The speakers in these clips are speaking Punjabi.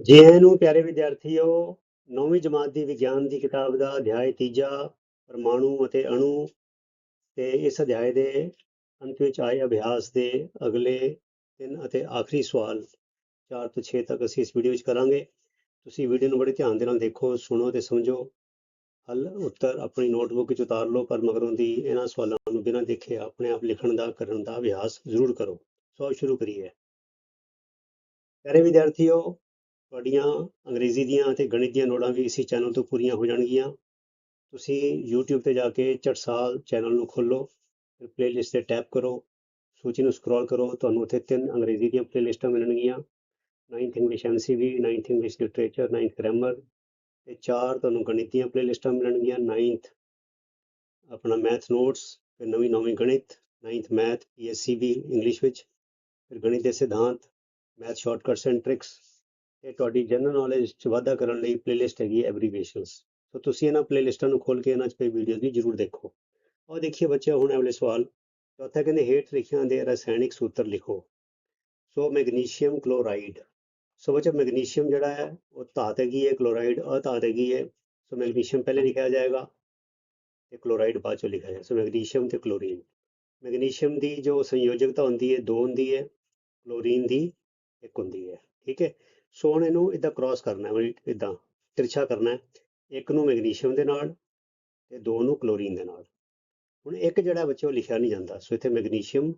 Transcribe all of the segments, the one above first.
ਜੀ ਆਇਆਂ ਨੂੰ ਪਿਆਰੇ ਵਿਦਿਆਰਥੀਓ, ਨੌਵੀਂ ਜਮਾਤ ਦੀ ਵਿਗਿਆਨ ਦੀ ਕਿਤਾਬ ਦਾ ਅਧਿਆਇ ਤੀਜਾ, ਪਰਮਾਣੂ ਅਤੇ ਅਣੂ ਤੇ ਇਸ ਅਧਿਆਇ ਦੇ ਅੰਤ ਵਿੱਚ ਆਏ ਅਭਿਆਸ ਦੇ ਅਗਲੇ ਤਿੰਨ ਅਤੇ ਆਖਰੀ ਸਵਾਲ 4 ਤੋਂ 6 ਤੱਕ ਅਸੀਂ ਇਸ ਵੀਡੀਓ ਵਿੱਚ ਕਰਾਂਗੇ। ਤੁਸੀਂ ਵੀਡੀਓ ਨੂੰ ਬੜੇ ਧਿਆਨ ਦੇ ਨਾਲ ਦੇਖੋ, ਸੁਣੋ ਤੇ ਸਮਝੋ। ਹੱਲ, ਉੱਤਰ ਆਪਣੀ ਨੋਟਬੁੱਕ ਵਿੱਚ ਉਤਾਰ ਲਓ, ਪਰ ਮਗਰੋਂ ਦੀ ਇਹਨਾਂ ਸਵਾਲਾਂ ਨੂੰ ਬਿਨਾਂ ਦੇਖੇ ਆਪਣੇ ਆਪ ਲਿਖਣ ਦਾ, ਕਰਨ ਦਾ ਅਭਿਆਸ ਜ਼ਰੂਰ ਕਰੋ। ਸੋ ਸ਼ੁਰੂ ਕਰੀਏ। ਪਿਆਰੇ ਵਿਦਿਆਰਥੀਓ ਤੁਹਾਡੀਆਂ ਅੰਗਰੇਜ਼ੀ ਦੀਆਂ ਅਤੇ ਗਣਿਤ ਦੀਆਂ ਨੋਟਾਂ ਵੀ ਇਸੇ ਚੈਨਲ ਤੋਂ ਪੂਰੀਆਂ ਹੋ ਜਾਣਗੀਆਂ। ਤੁਸੀਂ YouTube ਤੇ ਜਾ ਕੇ ਚਟਸਾਲ ਚੈਨਲ ਨੂੰ ਖੋਲੋ ਫਿਰ ਪਲੇਲਿਸਟ ਤੇ ਟੈਪ ਕਰੋ, ਸੂਚੀ ਨੂੰ ਸਕਰੋਲ ਕਰੋ, ਤੁਹਾਨੂੰ ਉੱਥੇ ਤਿੰਨ ਅੰਗਰੇਜ਼ੀ ਦੀਆਂ ਪਲੇਲਿਸਟਾਂ ਮਿਲਣਗੀਆਂ। 9th English MCV 9th English literature 9th grammar ਤੇ ਚਾਰ ਤੁਹਾਨੂੰ ਗਣਿਤ ਦੀਆਂ ਪਲੇਲਿਸਟਾਂ ਮਿਲਣਗੀਆਂ। 9th ਆਪਣਾ ਮੈਥ ਨੋਟਸ ਫਿਰ ਨਵੀਂ ਨੌਵੀਂ ਗਣਿਤ 9th ਮੈਥ PSCB ਇੰਗਲਿਸ਼ ਵਿੱਚ, ਫਿਰ ਗਣਿਤ ਦੇ ਸਿਧਾਂਤ ਮੈਥ ਸ਼ਾਰਟਕਟਸ ਐਂਡ ਟ੍ਰਿਕਸ ਇਹ ਤੁਹਾਡੀ ਜਨਰਲ ਨੌਲੇਜ ਚ ਵਾਧਾ ਕਰਨ ਲਈ ਪਲੇਲਿਸਟ ਹੈਗੀ ਐਬਰੀਵੇਸ਼ਨਸ ਸੋ ਤੁਸੀਂ ਇਹਨਾਂ ਪਲੇਲਿਸਟਾਂ ਨੂੰ ਖੋਲ ਕੇ ਇਹਨਾਂ 'ਚ ਪਈ ਵੀਡੀਓਜ਼ ਵੀ ਜ਼ਰੂਰ ਦੇਖੋ। ਔਰ ਦੇਖੀਏ ਬੱਚੇ ਹੁਣ ਅਗਲੇ ਸਵਾਲ। ਚੌਥਾ ਕਹਿੰਦੇ, ਹੇਠ ਲਿਖਿਆਂ ਦੇ ਰਸਾਇਣਿਕ ਸੂਤਰ ਲਿਖੋ। ਸੋ ਮੈਗਨੀਸ਼ੀਅਮ ਕਲੋਰਾਈਡ। ਸੋ ਬੱਚਾ ਮੈਗਨੀਸ਼ੀਅਮ ਜਿਹੜਾ ਹੈ, ਉਹ ਧਾਤ ਹੈਗੀ ਹੈ ਕਲੋਰਾਈਡ, ਅਧਾਤ ਹੈਗੀ ਹੈ। ਸੋ ਮੈਗਨੀਸ਼ੀਅਮ ਪਹਿਲੇ ਲਿਖਿਆ ਜਾਏਗਾ ਤੇ ਕਲੋਰਾਈਡ ਬਾਅਦ ਚੋਂ ਲਿਖਿਆ ਜਾਏਗਾ। ਸੋ ਮੈਗਨੀਸ਼ੀਅਮ ਤੇ ਕਲੋਰੀਨ। ਮੈਗਨੀਸ਼ੀਅਮ ਦੀ ਜੋ ਸੰਯੋਜਕਤਾ ਹੁੰਦੀ ਹੈ, ਦੋ ਹੁੰਦੀ ਹੈ, ਕਲੋਰੀਨ ਦੀ ਇੱਕ ਹੁੰਦੀ ਹੈ। ਠੀਕ ਹੈ? ਸੋ ਹੁਣ ਇਹਨੂੰ ਇਦਾਂ ਕ੍ਰਾਸ ਕਰਨਾ ਹੈ ਇਦਾਂ ਤਿਰਛਾ ਕਰਨਾ ਹੈ। ਇੱਕ ਨੂੰ ਮੈਗਨੀਸ਼ੀਅਮ ਦੇ ਨਾਲ ਤੇ ਦੋ ਨੂੰ ਕਲੋਰੀਨ ਦੇ ਨਾਲ। ਹੁਣ ਇੱਕ ਜਿਹੜਾ ਬੱਚੇ ਉਹ ਲਿਖਿਆ ਨਹੀਂ ਜਾਂਦਾ, ਸੋ ਇੱਥੇ ਮੈਗਨੀਸ਼ੀਅਮ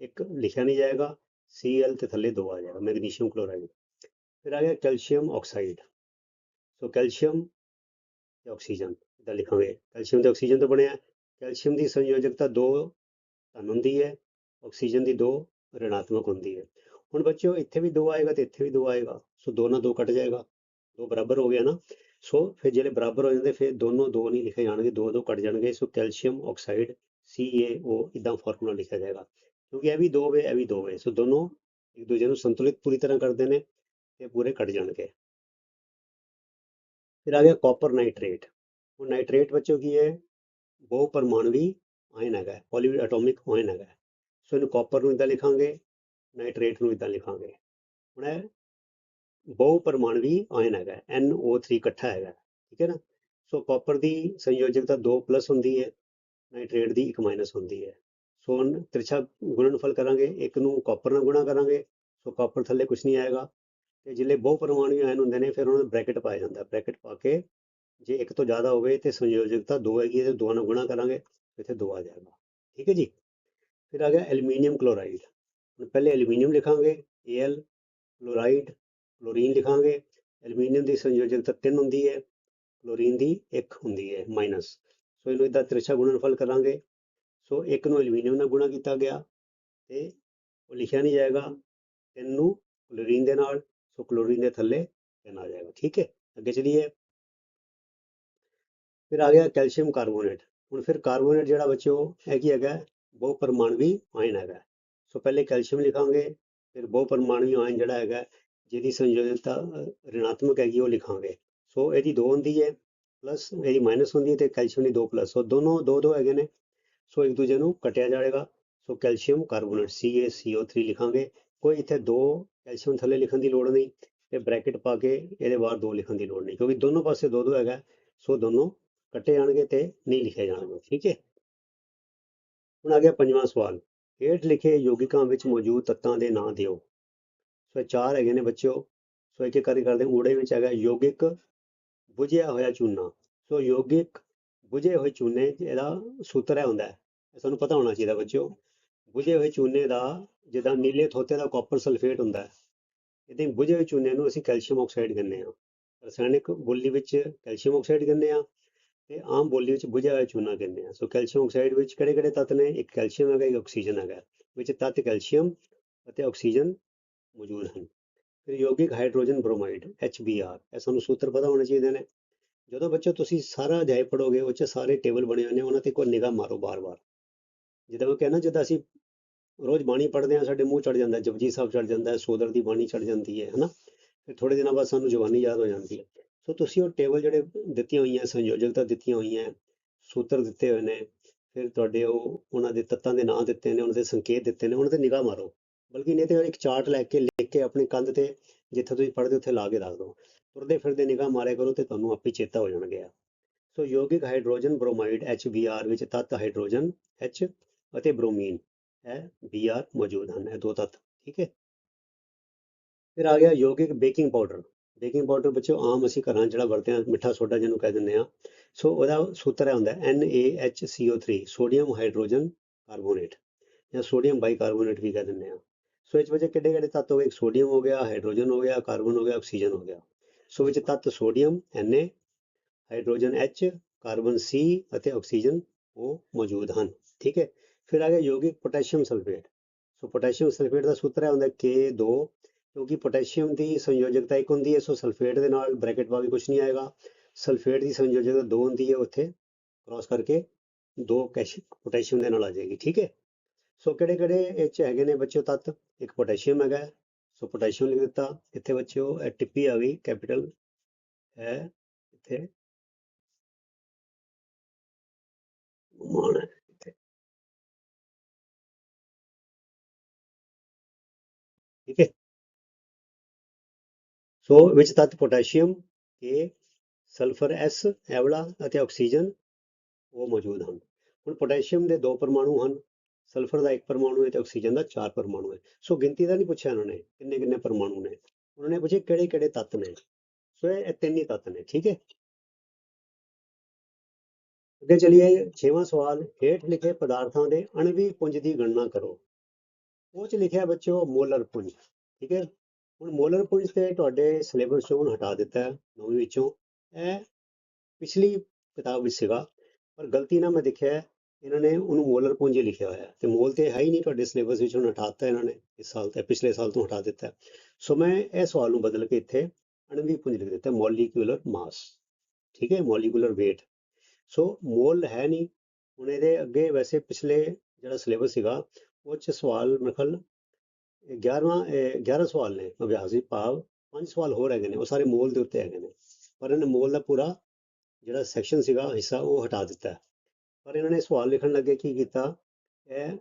ਇੱਕ ਲਿਖਿਆ ਨਹੀਂ ਜਾਏਗਾ, Cl ਤੇ ਥੱਲੇ ਦੋ ਆ ਜਾਏਗਾ ਮੈਗਨੀਸ਼ੀਅਮ ਕਲੋਰਾਈਡ ਫਿਰ ਆ ਗਿਆ ਕੈਲਸ਼ੀਅਮ ਆਕਸਾਈਡ ਸੋ ਕੈਲਸ਼ੀਅਮ ਤੇ ਆਕਸੀਜਨ ਇਦਾਂ ਲਿਖਾਂਗੇ। ਕੈਲਸ਼ੀਅਮ ਤੇ ਆਕਸੀਜਨ ਤੋਂ ਬਣਿਆ ਕੈਲਸ਼ੀਅਮ ਦੀ ਸੰਯੋਜਕਤਾ ਦੋ ਧਨ ਹੁੰਦੀ ਹੈ ਆਕਸੀਜਨ ਦੀ ਦੋ ਰਿਣਾਤਮਕ ਹੁੰਦੀ ਹੈ। ਹੁਣ ਬੱਚਿਓ, ਇੱਥੇ ਵੀ ਦੋ ਆਏਗਾ ਤੇ ਇੱਥੇ ਵੀ ਦੋ ਆਏਗਾ। ਸੋ ਦੋ ਨਾਲ ਦੋ ਕੱਟ ਜਾਏਗਾ। ਦੋ ਬਰਾਬਰ ਹੋ ਗਿਆ ਨਾ ਸੋ ਫਿਰ ਜਿਹੜੇ ਬਰਾਬਰ ਹੋ ਜਾਂਦੇ, ਫਿਰ ਦੋਨੋਂ ਦੋ ਨਹੀਂ ਲਿਖੇ ਜਾਣਗੇ, ਦੋ ਦੋ ਕੱਟ ਜਾਣਗੇ। ਸੋ ਕੈਲਸ਼ੀਅਮ ਆਕਸਾਈਡ CaO ਇਦਾਂ ਫਾਰਮੂਲਾ ਲਿਖਿਆ ਜਾਏਗਾ। ਕਿਉਂਕਿ ਇਹ ਵੀ ਦੋ ਵੇ, ਇਹ ਵੀ ਦੋ ਵੇ। ਸੋ ਦੋਨੋਂ ਇੱਕ ਦੂਜੇ ਨੂੰ ਸੰਤੁਲਿਤ ਪੂਰੀ ਤਰ੍ਹਾਂ ਕਰਦੇ ਨੇ ਤੇ ਪੂਰੇ ਕੱਟ ਜਾਣਗੇ। ਫਿਰ ਆ ਗਿਆ ਕਾਪਰ ਨਾਈਟ੍ਰੇਟ। ਉਹ ਨਾਈਟ੍ਰੇਟ ਬੱਚੋ ਕੀ ਹੈ? ਬਹੁ ਪਰਮਾਣਵੀ ਆਇਨ ਹੈਗਾ। ਪੋਲੀ ਐਟੋਮਿਕ ਆਇਨ ਹੈਗਾ। ਸੋ ਇਹਨੂੰ ਕਾਪਰ ਨੂੰ ਇਦਾਂ ਲਿਖਾਂਗੇ। ਨਾਈਟ੍ਰੇਟ ਨੂੰ ਇਦਾਂ ਲਿਖਾਂਗੇ। ਹੁਣ ਇਹ ਬਹੁ ਪਰਮਾਣਵੀ ਆਇਨ ਹੈਗਾ NO3 ਇਕੱਠਾ ਹੈਗਾ, ਠੀਕ ਹੈ ਨਾ? ਸੋ ਕਾਪਰ ਦੀ ਸੰਯੋਜਕਤਾ 2 ਪਲੱਸ ਹੁੰਦੀ ਹੈ, ਨਾਈਟ੍ਰੇਟ ਦੀ 1 ਮਾਈਨਸ ਹੁੰਦੀ ਹੈ। ਸੋ ਹੁਣ ਤਿਰਛਾ ਗੁਣਨਫਲ ਕਰਾਂਗੇ, ਇੱਕ ਨੂੰ ਕਾਪਰ ਨਾਲ ਗੁਣਾ ਕਰਾਂਗੇ, ਸੋ ਕਾਪਰ ਥੱਲੇ ਕੁਝ ਨਹੀਂ ਆਏਗਾ। ਤੇ ਜਿਹੜੇ ਬਹੁ ਪਰਮਾਣੂ ਆਇਨ ਹੁੰਦੇ ਨੇ, ਫਿਰ ਉਹਨਾਂ ਨੂੰ ਬ੍ਰੈਕਟ ਪਾਇਆ ਜਾਂਦਾ, ਬ੍ਰੈਕਟ ਪਾ ਕੇ ਜੇ ਇੱਕ ਤੋਂ ਜ਼ਿਆਦਾ ਹੋਵੇ ਤੇ ਸੰਯੋਜਕਤਾ 2 ਹੈਗੀ ਹੈ ਤੇ ਦੋਵਾਂ ਨਾਲ ਗੁਣਾ ਕਰਾਂਗੇ ਇੱਥੇ 2 ਆ ਜਾਏਗਾ, ਠੀਕ ਹੈ ਜੀ? ਫਿਰ ਆ ਗਿਆ ਐਲੂਮੀਨੀਅਮ ਕਲੋਰਾਈਡ। ਹੁਣ ਪਹਿਲੇ ਐਲੂਮੀਨੀਅਮ ਲਿਖਾਂਗੇ, Al, ਕਲੋਰਾਈਡ, ਕਲੋਰੀਨ ਲਿਖਾਂਗੇ। ਐਲੂਮੀਨੀਅਮ ਦੀ ਸੰਯੋਜਕਤਾ 3 ਹੁੰਦੀ ਹੈ, ਕਲੋਰੀਨ ਦੀ 1 ਹੁੰਦੀ ਹੈ, ਮਾਈਨਸ। ਸੋ ਇਹਨੂੰ ਇਦਾਂ ਤਿਰਛਾ ਗੁਣਨਫਲ ਕਰਾਂਗੇ। ਸੋ ਇੱਕ ਨੂੰ ਐਲੂਮੀਨੀਅਮ ਨਾਲ ਗੁਣਾ ਕੀਤਾ ਗਿਆ ਤੇ ਉਹ ਲਿਖਿਆ ਨਹੀਂ ਜਾਏਗਾ, ਤਿੰਨ ਨੂੰ ਕਲੋਰੀਨ ਦੇ ਨਾਲ, ਸੋ ਕਲੋਰੀਨ ਦੇ ਥੱਲੇ ਤਿੰਨ ਆ ਜਾਏਗਾ, ਠੀਕ ਹੈ? ਅੱਗੇ ਚਲੀਏ। ਫਿਰ ਆ ਗਿਆ ਕੈਲਸ਼ੀਅਮ ਕਾਰਬੋਨੇਟ। ਹੁਣ ਫਿਰ ਕਾਰਬੋਨੇਟ ਜਿਹੜਾ ਬੱਚਿਓ ਹੈ ਕੀ ਹੈਗਾ? ਬਹੁ ਪਰਮਾਣਵੀ ਆਇਨ ਹੈਗਾ। ਸੋ ਪਹਿਲੇ ਕੈਲਸ਼ੀਅਮ ਲਿਖਾਂਗੇ ਫਿਰ ਬਹੁ ਪਰਮਾਣਵੀ ਆਇਨ ਜਿਹੜਾ ਹੈਗਾ ਜਿਹਦੀ ਸੰਯੋਜਕਤਾ ਅ, ਰਿਣਾਤਮਕ ਹੈਗੀ ਉਹ ਲਿਖਾਂਗੇ। ਸੋ ਇਹਦੀ 2 ਹੁੰਦੀ ਹੈ ਪਲੱਸ ਇਹਦੀ ਮਾਈਨਸ ਹੁੰਦੀ ਹੈ ਤੇ ਕੈਲਸ਼ੀਅਮ ਦੀ 2 ਪਲੱਸ ਸੋ ਦੋਨੋਂ ਦੋ ਦੋ ਹੈਗੇ ਨੇ। ਸੋ ਇੱਕ ਦੂਜੇ ਨੂੰ ਕੱਟਿਆ ਜਾਏਗਾ ਸੋ ਕੈਲਸ਼ੀਅਮ ਕਾਰਬੋਨੇਟ CaCO3 ਲਿਖਾਂਗੇ। ਕੋਈ ਇੱਥੇ ਦੋ ਕੈਲਸ਼ੀਅਮ ਥੱਲੇ ਲਿਖਣ ਦੀ ਲੋੜ ਨਹੀਂ ਤੇ ਬ੍ਰੈਕਟ ਪਾ ਕੇ ਇਹਦੇ ਬਾਹਰ ਦੋ ਲਿਖਣ ਦੀ ਲੋੜ ਨਹੀਂ ਕਿਉਂਕਿ ਦੋਨੋਂ ਪਾਸੇ ਦੋ ਦੋ ਹੈਗਾ। ਸੋ ਦੋਨੋਂ ਕੱਟੇ ਜਾਣਗੇ ਤੇ ਨਹੀਂ ਲਿਖੇ ਜਾਣਗੇ ਠੀਕ ਹੈ? ਹੁਣ ਆ ਗਿਆ ਪੰਜਵਾਂ ਸਵਾਲ। ਹੇਠ ਲਿਖੇ ਯੋਗਿਕਾਂ ਵਿੱਚ ਮੌਜੂਦ ਤੱਤਾਂ ਦੇ ਨਾਂ ਦਿਓ। ਸੋ ਇਹ ਚਾਰ ਹੈਗੇ ਨੇ ਬੱਚਿਓ। ਸੋ ਇੱਕ ਇੱਕ ਕਰਦੇ ਹਾਂ। ਊੜੇ ਵਿੱਚ ਹੈਗਾ ਯੋਗਿਕ ਬੁਝਿਆ ਹੋਇਆ ਚੂਨਾ। ਸੋ ਯੋਗਿਕ ਬੁਝੇ ਹੋਏ ਚੂਨੇ ਇਹਦਾ ਸੂਤਰ ਹੈ ਹੁੰਦਾ ਹੈ। ਇਹ ਸਾਨੂੰ ਪਤਾ ਹੋਣਾ ਚਾਹੀਦਾ ਬੱਚਿਓ। ਬੁਝੇ ਹੋਏ ਚੂਨੇ ਦਾ ਜਿੱਦਾਂ ਨੀਲੇ ਥੋਤੇ ਦਾ ਕਾਪਰ ਸਲਫੇਟ ਹੁੰਦਾ ਹੈ। ਇਹਦੇ ਬੁਝੇ ਹੋਏ ਚੂਨੇ ਨੂੰ ਅਸੀਂ ਕੈਲਸ਼ੀਅਮ ਆਕਸਾਈਡ ਕਹਿੰਦੇ ਹਾਂ। ਰਸਾਇਣਿਕ ਬੋਲੀ ਵਿੱਚ ਕੈਲਸ਼ੀਅਮ ਆਕਸਾਈਡ ਕਹਿੰਦੇ ਆ ਤੇ ਆਮ ਬੋਲੀ ਵਿੱਚ ਬੁਝਿਆ ਹੋਇਆ ਚੂਨਾ ਕਹਿੰਦੇ ਆ। ਸੋ ਕੈਲਸ਼ੀਅਮ ਆਕਸਾਈਡ ਵਿੱਚ ਕਿਹੜੇ ਕਿਹੜੇ ਤੱਤ ਨੇ? ਇੱਕ ਕੈਲਸ਼ੀਅਮ ਹੈਗਾ, ਇੱਕ ਆਕਸੀਜਨ ਹੈਗਾ। ਵਿੱਚ ਤੱਤ ਕੈਲਸ਼ੀਅਮ ਅਤੇ ਆਕਸੀਜਨ ਮੌਜੂਦ ਹਨ। ਫਿਰ ਯੋਗਿਕ ਹਾਈਡਰੋਜਨ ਬ੍ਰੋਮਾਈਡ HBr ਇਹ ਸਾਨੂੰ ਸੂਤਰ ਪਤਾ ਹੋਣੇ ਚਾਹੀਦੇ ਨੇ। ਜਦੋਂ ਬੱਚੋ ਤੁਸੀਂ ਸਾਰਾ ਅਧਿਆਇ ਪੜੋਗੇ ਉਹ 'ਚ ਸਾਰੇ ਟੇਬਲ ਬਣੇ ਹੋਏ ਨੇ ਉਹਨਾਂ ਤੇ ਕੋਈ ਨਿਗਾਹ ਮਾਰੋ ਬਾਰ-ਬਾਰ। ਜਿੱਦਾਂ ਮੈਂ ਕਹਿੰਦਾ, ਜਦੋਂ ਅਸੀਂ ਰੋਜ਼ ਬਾਣੀ ਪੜ੍ਹਦੇ ਹਾਂ ਸਾਡੇ ਮੂੰਹ ਚੜ ਜਾਂਦਾ, ਜਪਜੀ ਸਾਹਿਬ ਚੜ ਜਾਂਦਾ ਹੈ ਸੋਦਰ ਦੀ ਬਾਣੀ ਚੜ ਜਾਂਦੀ ਹੈ, ਹਨਾ? ਫਿਰ ਥੋੜੇ ਦਿਨਾਂ ਬਾਅਦ ਸਾਨੂੰ ਜਵਾਨੀ ਯਾਦ ਹੋ ਜਾਂਦੀ ਹੈ। ਸੋ ਤੁਸੀਂ ਉਹ ਟੇਬਲ ਜਿਹੜੇ ਦਿੱਤੀਆਂ ਹੋਈਆਂ, ਸੰਯੋਜਕਤਾ ਦਿੱਤੀਆਂ ਹੋਈਆਂ, ਸੂਤਰ ਦਿੱਤੇ ਹੋਏ ਨੇ, ਫਿਰ ਤੁਹਾਡੇ ਉਹ, ਉਹਨਾਂ ਦੇ ਤੱਤਾਂ ਦੇ ਨਾਂ ਦਿੱਤੇ ਨੇ, ਉਹਨਾਂ ਦੇ ਸੰਕੇਤ ਦਿੱਤੇ ਨੇ, ਉਹਨਾਂ ਤੇ ਨਿਗਾਹ ਮਾਰੋ। ਬਲਕਿ ਨਹੀਂ ਤੇ ਇੱਕ ਚਾਰਟ ਲੈ ਕੇ ਲਿਖ ਕੇ ਆਪਣੀ ਕੰਧ ਤੇ, ਜਿੱਥੇ ਤੁਸੀਂ ਪੜ੍ਹਦੇ ਉੱਥੇ ਲਾ ਕੇ ਰੱਖ ਦਿਓ। ਤੁਰਦੇ ਫਿਰਦੇ ਨਿਗਾਹ ਮਾਰਿਆ ਕਰੋ ਤੇ ਤੁਹਾਨੂੰ ਆਪੇ ਚੇਤਾ ਹੋ ਜਾਣਗੇ ਸੋ ਯੋਗਿਕ ਹਾਈਡਰੋਜਨ ਬ੍ਰੋਮਾਈਡ HBr ਵਿੱਚ ਤੱਤ ਹਾਈਡਰੋਜਨ H ਅਤੇ ਬ੍ਰੋਮੀਨ ਹੈ Br ਮੌਜੂਦ ਹਨ, ਇਹ ਦੋ ਤੱਤ, ਠੀਕ ਹੈ? ਫਿਰ ਆ ਗਿਆ ਯੋਗਿਕ ਬੇਕਿੰਗ ਪਾਊਡਰ। ਬੇਕਿੰਗ ਪਾਊਡਰ ਬੱਚਿਓ ਆਮ ਅਸੀਂ ਘਰਾਂ 'ਚ ਜਿਹੜਾ ਵਰਤਦੇ ਹਾਂ, ਮਿੱਠਾ ਸੋਡਾ ਜਿਹਨੂੰ ਕਹਿ ਦਿੰਦੇ ਆ ਸੋ ਉਹਦਾ ਸੂਤਰ ਇਹ ਹੁੰਦਾ ਹੈ NaHCO3 ਸੋਡੀਅਮ ਹਾਈਡਰੋਜਨ ਕਾਰਬੋਨੇਟ ਜਾਂ ਸੋਡੀਅਮ ਬਾਈਕਾਰਬੋਨੇਟ ਵੀ ਕਹਿ ਦਿੰਦੇ ਆ ਸੋ ਇਸ ਵਿੱਚ ਕਿਹੜੇ ਕਿਹੜੇ ਤੱਤ ਹੋ ਗਏ? ਇੱਕ ਸੋਡੀਅਮ ਹੋ ਗਿਆ ਹਾਈਡਰੋਜਨ ਹੋ ਗਿਆ ਕਾਰਬਨ ਹੋ ਗਿਆ ਆਕਸੀਜਨ ਹੋ ਗਿਆ। ਸੋ ਵਿੱਚ ਤੱਤ sodium Na hydrogen H carbon C ਅਤੇ ਆਕਸੀਜਨ ਉਹ ਮੌਜੂਦ ਹਨ। ਠੀਕ ਹੈ? ਫਿਰ ਆ ਗਿਆ ਯੋਗਿਕ potassium sulphate so potassium sulphate ਦਾ ਸੂਤਰ ਹੈ ਹੁੰਦਾ K2 ਕਿਉਂਕਿ ਪੋਟਾਸ਼ੀਅਮ ਦੀ ਸੰਯੋਜਕਤਾ ਇੱਕ ਹੁੰਦੀ ਹੈ, ਸੋ ਸਲਫੇਟ ਦੇ ਨਾਲ ਬ੍ਰੈਕਟ ਪਾ ਕੇ ਕੁਝ ਨਹੀਂ ਆਏਗਾ। ਸਲਫੇਟ ਦੀ ਸੰਯੋਜਕਤਾ ਦੋ ਹੁੰਦੀ ਹੈ ਉੱਥੇ ਕ੍ਰਾਸ ਕਰਕੇ ਦੋ ਕੈਸ਼ ਪੋਟਾਸ਼ੀਅਮ ਦੇ ਨਾਲ ਆ ਜਾਏਗੀ, ਠੀਕ ਹੈ? ਸੋ ਕਿਹੜੇ ਕਿਹੜੇ ਇਹ 'ਚ ਹੈਗੇ ਨੇ ਬੱਚਿਓ ਤੱਤ? ਇੱਕ ਪੋਟਾਸ਼ੀਅਮ ਹੈਗਾ, ਸੋ ਪੋਟਾਸ਼ੀਅਮ ਲਿਖ ਦਿੱਤਾ। ਇੱਥੇ ਬੱਚਿਓ, ਇਹ ਟਿੱਪੀ ਆ ਗਈ ਕੈਪੀਟਲ ਹੈ ਇੱਥੇ ਮਾਣ ਹੈ, ਇੱਥੇ। ਠੀਕ ਹੈ? ਸੋ ਵਿੱਚ ਤੱਤ ਪੋਟਾਸ਼ੀਅਮ ਕੇ ਸਲਫਰ S, ਐਵਲਾ ਅਤੇ ਆਕਸੀਜਨ ਉਹ ਮੌਜੂਦ ਹਨ। ਹੁਣ ਪੋਟਾਸ਼ੀਅਮ ਦੇ ਦੋ ਪਰਮਾਣੂ ਹਨ ਸਲਫਰ ਦਾ ਇੱਕ ਪਰਮਾਣੂ ਹੈ ਤੇ ਆਕਸੀਜਨ ਦਾ ਚਾਰ ਪਰਮਾਣੂ ਹੈ। ਸੋ ਗਿਣਤੀ ਦਾ ਨਹੀਂ ਪੁੱਛਿਆ ਉਹਨਾਂ ਨੇ ਕਿੰਨੇ ਕਿੰਨੇ ਪਰਮਾਣੂ ਨੇ? ਉਹਨਾਂ ਨੇ ਪੁੱਛੇ ਕਿਹੜੇ ਕਿਹੜੇ ਤੱਤ ਨੇ। ਸੋ ਇਹ ਤਿੰਨ ਹੀ ਤੱਤ ਨੇ, ਠੀਕ ਹੈ? ਅੱਗੇ ਚਲਿਏ, ਛੇਵਾਂ ਸਵਾਲ, ਹੇਠ ਲਿਖੇ ਪਦਾਰਥਾਂ ਦੇ ਅਣਵੀ ਪੁੰਜ ਦੀ ਗਣਨਾ ਕਰੋ। ਉਹ ਚ ਲਿਖਿਆ ਬੱਚਿਓ ਮੋਲਰ ਪੁੰਜ, ਠੀਕ ਹੈ? ਹੁਣ ਮੋਲਰ ਪੁਲਿਸ ਨੇ ਤੁਹਾਡੇ ਸਿਲੇਬਸ ਚੋਂ ਹੁਣ ਹਟਾ ਦਿੱਤਾ ਹੈ, ਨੌਵੀਂ ਵਿੱਚੋਂ। ਇਹ ਪਿਛਲੀ ਕਿਤਾਬ ਵਿੱਚ ਸੀਗਾ, ਪਰ ਗਲਤੀ ਨਾਲ ਮੈਂ ਦੇਖਿਆ ਇਹਨਾਂ ਨੇ ਉਹਨੂੰ ਮੋਲਰ ਪੁੰਜ ਲਿਖਿਆ ਹੋਇਆ ਤੇ ਮੋਲ ਤੇ ਹੈ ਹੀ ਨਹੀਂ ਤੁਹਾਡੇ ਸਿਲੇਬਸ ਵਿੱਚ, ਹੁਣ ਦਿੱਤਾ ਇਹਨਾਂ ਨੇ, ਇਸ ਸਾਲ ਤੇ, ਪਿਛਲੇ ਸਾਲ ਤੋਂ ਹਟਾ ਦਿੱਤਾ ਸੋ ਮੈਂ ਇਹ ਸਵਾਲ ਨੂੰ ਬਦਲ ਕੇ ਇੱਥੇ ਅਣਵੀ ਪੁੰਜੀ ਲਿਖ ਦਿੱਤਾ, ਮੋਲੀਕੂਲਰ ਮਾਸ। ਠੀਕ ਹੈ, ਮੋਲੀਕੂਲਰ weight ਸੋ ਮੋਲ ਹੈ ਨਹੀਂ, ਹੁਣ ਇਹਦੇ ਅੱਗੇ ਵੈਸੇ ਪਿਛਲੇ ਜਿਹੜਾ ਸਿਲੇਬਸ ਸੀਗਾ, ਉਹ ਚ ਸਵਾਲ ਮਖਲ 11 11 ਸਵਾਲ ਨੇ ਅਭਿਆਸ ਦੇ ਭਾਵ ਪੰਜ ਸਵਾਲ ਹੋਰ ਹੈਗੇ ਨੇ, ਉਹ ਸਾਰੇ ਮੋਲ ਦੇ ਉੱਤੇ ਹੈਗੇ ਨੇ। ਪਰ ਇਹਨਾਂ ਮੋਲ ਦਾ ਪੂਰਾ ਜਿਹੜਾ ਸੈਕਸ਼ਨ ਸੀਗਾ, ਹਿੱਸਾ ਉਹ ਹਟਾ ਦਿੱਤਾ ਪਰ ਇਹਨਾਂ ਨੇ ਸਵਾਲ ਲਿਖਣ ਲੱਗੇ, ਕੀ ਕੀਤਾ? ਇਹ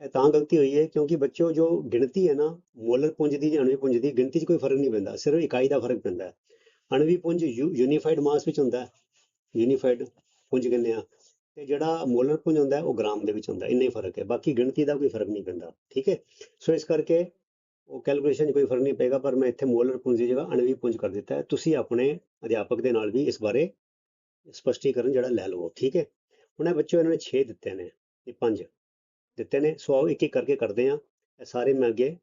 ਇਹ ਤਾਂ ਗਲਤੀ ਹੋਈ ਹੈ, ਕਿਉਂਕਿ ਬੱਚਿਓ ਜੋ ਗਿਣਤੀ ਹੈ ਨਾ, ਮੋਲਰ ਪੁੰਜ ਦੀ ਜਾਂ ਅਣਵੀ ਪੁੰਜ ਦੀ, ਗਿਣਤੀ 'ਚ ਕੋਈ ਫ਼ਰਕ ਨਹੀਂ ਪੈਂਦਾ, ਸਿਰਫ ਇਕਾਈ ਦਾ ਫ਼ਰਕ ਪੈਂਦਾ ਅਣਵੀ ਪੁੰਜ ਯੂਨੀਫਾਈਡ ਮਾਸ ਵਿੱਚ ਹੁੰਦਾ ਹੈ। ਯੂਨੀਫਾਈਡ ਪੁੰਜ ਕਹਿੰਦੇ ਆ। ਤੇ ਜਿਹੜਾ ਮੋਲਰ ਪੁੰਜ ਹੁੰਦਾ ਉਹ ਗ੍ਰਾਮ ਦੇ ਵਿੱਚ ਹੁੰਦਾ ਇੰਨਾ ਹੀ ਫ਼ਰਕ ਹੈ। ਬਾਕੀ ਗਿਣਤੀ ਦਾ ਕੋਈ ਫ਼ਰਕ ਨਹੀਂ ਪੈਂਦਾ, ਠੀਕ ਹੈ? ਸੋ ਇਸ ਕਰਕੇ ਉਹ ਕੈਲਕੂਲੇਸ਼ਨ 'ਚ ਕੋਈ ਫ਼ਰਕ ਨਹੀਂ ਪਏਗਾ, ਪਰ ਮੈਂ ਇੱਥੇ ਮੋਲਰ ਪੁੰਜ ਦੀ ਜਗ੍ਹਾ ਅਣਵੀ ਪੁੰਜ ਕਰ ਦਿੱਤਾ ਹੈ। ਤੁਸੀਂ ਆਪਣੇ ਅਧਿਆਪਕ ਦੇ ਨਾਲ ਵੀ ਇਸ ਬਾਰੇ ਸਪਸ਼ਟੀਕਰਨ ਜਿਹੜਾ ਲੈ ਲਵੋ, ਠੀਕ ਹੈ? ਹੁਣ ਇਹ ਬੱਚਿਓ, ਇਹਨਾਂ ਨੇ 6 ਦਿੱਤੇ ਨੇ, ਇਹ 5 ਦਿੱਤੇ ਨੇ। ਸੋ ਆਓ ਇੱਕ ਇੱਕ ਕਰਕੇ ਕਰਦੇ ਆ ਇਹ ਸਾਰੇ ਮੈਂ ਅੱਗੇ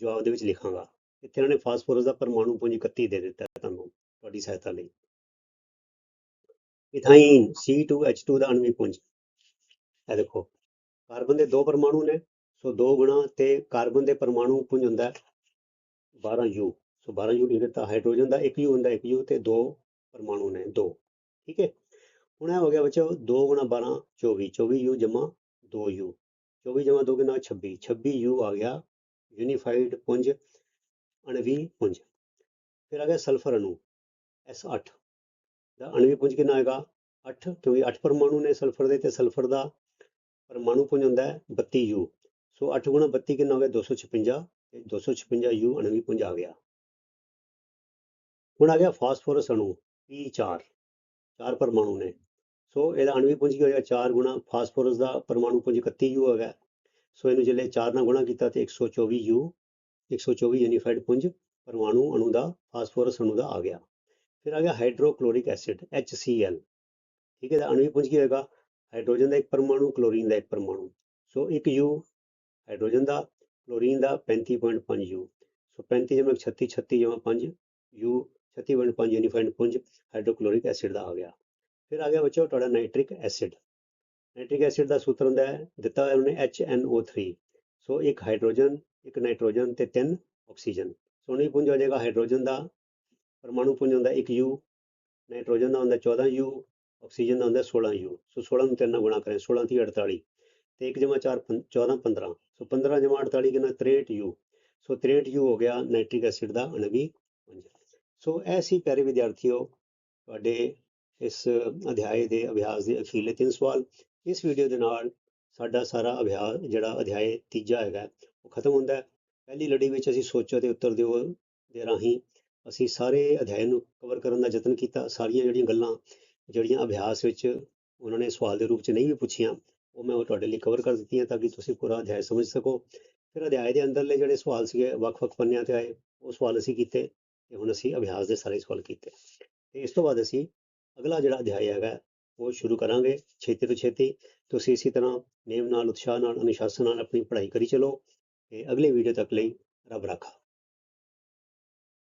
ਜਵਾਬ ਦੇ ਵਿੱਚ ਲਿਖਾਂਗਾ। ਇੱਥੇ ਇਹਨਾਂ ਨੇ ਫਾਸਫੋਰਸ ਦਾ ਪਰਮਾਣੂ ਪੁੰਜ 31 ਦੇ ਦਿੱਤਾ ਹੈ ਤੁਹਾਨੂੰ, ਤੁਹਾਡੀ ਸਹਾਇਤਾ ਲਈ। ਇਥਾਈਨ C2H2 ਦਾ ਅਣਵੀ ਪੁੰਜ। ਇਹ ਦੇਖੋ, ਕਾਰਬਨ ਦੇ ਦੋ ਪਰਮਾਣੂ ਨੇ, ਸੋ ਦੋ ਗੁਣਾ ਤੇ ਕਾਰਬਨ ਦੇ ਪਰਮਾਣੂ ਪੁੰਜ ਹੁੰਦਾ ਹੈ 12U ਸੋ 12U ਲਿਖ ਦਿੱਤਾ, ਹਾਈਡਰੋਜਨ ਦਾ 1U ਹੁੰਦਾ 1U ਤੇ ਦੋ ਪਰਮਾਣੂ ਨੇ, ਦੋ। ਠੀਕ ਹੈ? ਹੁਣ ਇਹ ਹੋ ਗਿਆ ਬੱਚੋ 2 ਗੁਣਾ 12 24 24U ਜਮਾ 2U 24 ਜਮਾ 2 ਕਿੰਨਾ? 26 26U ਆ ਗਿਆ ਯੂਨੀਫਾਈਡ ਪੁੰਜ, ਅਣਵੀ ਪੁੰਜ। ਫਿਰ ਆ ਗਿਆ ਸਲਫਰ ਅਣੂ S8 ਦਾ ਅਣਵੀ ਪੁੰਜ ਕਿੰਨਾ ਆਏਗਾ। 8 ਕਿਉਂਕਿ 8 ਪਰਮਾਣੂ ਨੇ ਸਲਫਰ ਦੇ ਤੇ ਸਲਫਰ ਦਾ ਪਰਮਾਣੂ ਪੁੰਜ ਹੁੰਦਾ ਹੈ 32U ਸੋ 8 ਗੁਣਾ 32 ਕਿੰਨਾ ਹੋ ਗਿਆ? 256 ਤੇ 256U ਅਣਵੀ ਪੁੰਜ ਆ ਗਿਆ। ਹੁਣ ਆ ਗਿਆ ਫਾਸਫੋਰਸ ਅਣੂ P4 ਚਾਰ। ਪਰਮਾਣੂ ਨੇ। ਸੋ ਇਹਦਾ ਅਣਵੀ ਪੁੰਜ ਕੀ ਹੋਏਗਾ 4 ਗੁਣਾ ਫਾਸਫੋਰਸ ਦਾ ਪਰਮਾਣੂ ਪੁੰਜ 31U ਹੈਗਾ ਸੋ ਇਹਨੂੰ ਜਿਹੜੇ 4 ਨਾਲ ਗੁਣਾ ਕੀਤਾ ਤੇ 124U 124 ਯੂਨੀਫਾਈਡ ਪੁੰਜ ਪਰਮਾਣੂ ਅਣੂ ਦਾ, ਫਾਸਫੋਰਸ ਅਣੂ ਦਾ ਆ ਗਿਆ। ਫਿਰ ਆ ਗਿਆ ਹਾਈਡਰੋਕਲੋਰਿਕ ਐਸਿਡ HCl ਠੀਕ ਹੈ ਦਾ ਅਣਵੀ ਪੁੰਜ ਕੀ ਹੋਏਗਾ, ਹਾਈਡਰੋਜਨ ਦਾ ਇੱਕ ਪਰਮਾਣੂ, ਕਲੋਰੀਨ ਦਾ ਇੱਕ ਪਰਮਾਣੂ। ਸੋ ਇੱਕ U ਹਾਈਡਰੋਜਨ ਦਾ, ਕਲੋਰੀਨ ਦਾ 35.5U ਸੋ 35 ਜਮਾ 36 36 ਜਮਾ 5 U 36.5 ਯੂਨੀਫਾਈਡ ਪੁੰਜ ਹਾਈਡਰੋਕਲੋਰਿਕ ਐਸਿਡ ਦਾ ਆ ਗਿਆ। ਫਿਰ ਆ ਗਿਆ ਬੱਚੋ ਤੁਹਾਡਾ ਨਾਈਟ੍ਰਿਕ ਐਸਿਡ। ਨਾਈਟ੍ਰਿਕ ਐਸਿਡ ਦਾ ਸੂਤਰ ਹੁੰਦਾ ਹੈ, ਦਿੱਤਾ ਹੋਇਆ ਉਹਨੇ HNO3 ਸੋ ਇੱਕ ਹਾਈਡਰੋਜਨ, ਇੱਕ ਨਾਈਟ੍ਰੋਜਨ ਤੇ ਤਿੰਨ ਆਕਸੀਜਨ। ਸੋ ਨਹੀਂ ਪੁੰਜ ਹੋ ਜਾਏਗਾ, ਹਾਈਡਰੋਜਨ ਦਾ ਪਰਮਾਣੂ ਪੁੰਜ ਹੁੰਦਾ ਇੱਕ U ਨਾਈਟ੍ਰੋਜਨ ਦਾ ਹੁੰਦਾ 14U ਆਕਸੀਜਨ ਦਾ ਹੁੰਦਾ 16U ਸੋ 16 ਨੂੰ ਤਿੰਨ ਨਾਲ ਗੁਣਾ ਕरें 16 ਦੀ 48 ਤੇ 1 ਜਮਾ 4 14 15 ਸੋ 15 ਜਮਾ 48 ਕਿੰਨਾ 63U ਸੋ 63U ਹੋ ਗਿਆ ਨਾਈਟ੍ਰਿਕ ਐਸਿਡ ਦਾ ਅਣਵੀ ਪੁੰਜ ਸੋ ਇਹ ਸੀ ਪਿਆਰੇ ਵਿਦਿਆਰਥੀਓ ਤੁਹਾਡੇ ਇਸ ਅਧਿਆਏ ਦੇ ਅਭਿਆਸ ਦੇ ਅਖੀਰਲੇ ਤਿੰਨ ਸਵਾਲ ਇਸ ਵੀਡੀਓ ਦੇ ਨਾਲ ਸਾਡਾ ਸਾਰਾ ਅਭਿਆਸ ਜਿਹੜਾ ਅਧਿਆਏ ਤੀਜਾ ਹੈਗਾ ਉਹ ਖਤਮ ਹੁੰਦਾ ਹੈ ਪਹਿਲੀ ਲੜੀ ਵਿੱਚ ਅਸੀਂ ਸੋਚੋ ਅਤੇ ਉੱਤਰ ਦਿਓ ਦੇ ਰਾਹੀਂ ਅਸੀਂ ਸਾਰੇ ਅਧਿਆਇ ਨੂੰ ਕਵਰ ਕਰਨ ਦਾ ਯਤਨ ਕੀਤਾ। ਸਾਰੀਆਂ ਜਿਹੜੀਆਂ ਗੱਲਾਂ, ਜਿਹੜੀਆਂ ਅਭਿਆਸ ਵਿੱਚ ਉਹਨਾਂ ਨੇ ਸਵਾਲ ਦੇ ਰੂਪ 'ਚ ਨਹੀਂ ਵੀ ਪੁੱਛੀਆਂ, ਉਹ ਮੈਂ ਉਹ ਤੁਹਾਡੇ ਲਈ ਕਵਰ ਕਰ ਦਿੱਤੀਆਂ ਤਾਂ ਕਿ ਤੁਸੀਂ ਪੂਰਾ ਅਧਿਆਇ ਸਮਝ ਸਕੋ। ਫਿਰ ਅਧਿਆਇ ਦੇ ਅੰਦਰਲੇ ਜਿਹੜੇ ਸਵਾਲ ਸੀਗੇ, ਵੱਖ-ਵੱਖ ਪੰਨਿਆਂ ਤੇ ਆਏ, ਉਹ ਸਵਾਲ ਅਸੀਂ ਕੀਤੇ ਤੇ ਹੁਣ ਅਸੀਂ ਅਭਿਆਸ ਦੇ ਸਾਰੇ ਸਵਾਲ ਕੀਤੇ। ਤੇ ਇਸ ਤੋਂ ਬਾਅਦ ਅਸੀਂ ਅਗਲਾ ਜਿਹੜਾ ਅਧਿਆਇ ਹੈਗਾ, ਉਹ ਸ਼ੁਰੂ ਕਰਾਂਗੇ। ਛੇਤੀ ਤੋਂ ਛੇਤੀ ਤੁਸੀਂ ਇਸੇ ਤਰ੍ਹਾਂ ਨੇਮ ਨਾਲ, ਉਤਸ਼ਾਹ ਨਾਲ, ਅਨੁਸ਼ਾਸਨ ਨਾਲ ਆਪਣੀ ਪੜ੍ਹਾਈ ਕਰੀ ਚਲੋ ਤੇ ਅਗਲੇ ਵੀਡੀਓ ਤੱਕ ਲਈ ਰੱਬ ਰਾਖਾ।